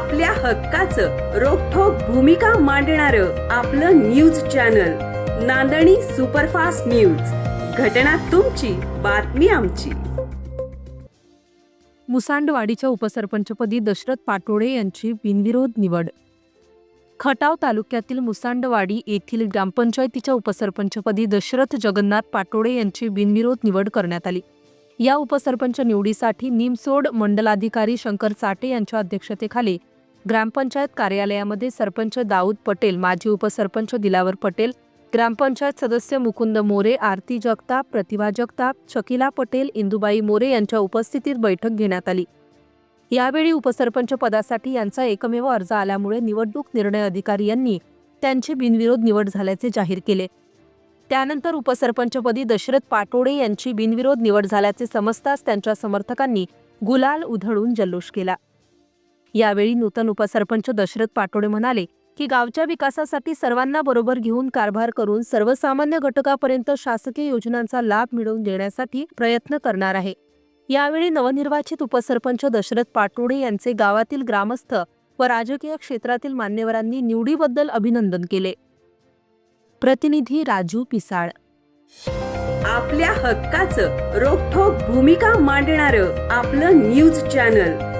आपल्या हक्काचं रोखोक भूमिका मांडणार आपलं news channel Nandani superfast news. घटना तुमची बातमी आमची. मुसांडवाडीच्या उपसरपंचपदी दशरथ पाटोळे यांची बिनविरोध निवड. खटाव तालुक्यातील मुसांडवाडी येथील ग्रामपंचायतीच्या उपसरपंचपदी दशरथ जगन्नाथ पाटोळे यांची बिनविरोध निवड करण्यात आली. या उपसरपंच निवडीसाठी निमसोड मंडलाधिकारी शंकर चाटे यांच्या अध्यक्षतेखाली ग्रामपंचायत कार्यालयामध्ये सरपंच दाऊद पटेल माजी उपसरपंच दिलावर पटेल ग्रामपंचायत सदस्य मुकुंद मोरे आरती जगताप प्रतिभा जगताप शकिला पटेल इंदुबाई मोरे यांच्या उपस्थितीत बैठक घेण्यात आली. यावेळी उपसरपंच पदासाठी यांचा एकमेव अर्ज आल्यामुळे निवडणूक निर्णय अधिकारी यांनी त्यांची बिनविरोध निवड झाल्याचे जाहीर केले. त्यानंतर उपसरपंचपदी दशरथ पाटोडे यांची बिनविरोध निवड झाल्याचे समजताच त्यांच्या समर्थकांनी गुलाल उधळून जल्लोष केला. यावेळी नूतन उपसरपंच दशरथ पाटोडे म्हणाले की गावच्या विकासासाठी सर्वांना बरोबर घेऊन कारभार करून सर्वसामान्य घटकापर्यंत शासकीय योजनांचा लाभ मिळवून देण्यासाठी प्रयत्न करणार आहे. यावेळी नवनिर्वाचित उपसरपंच दशरथ पाटोडे यांचे गावातील ग्रामस्थ व राजकीय क्षेत्रातील मान्यवरांनी निवडीबद्दल अभिनंदन केले. प्रतिनिधी राजू पिसाळ. आपल्या हक्काचं रोखोक भूमिका मांडणार आपलं news channel.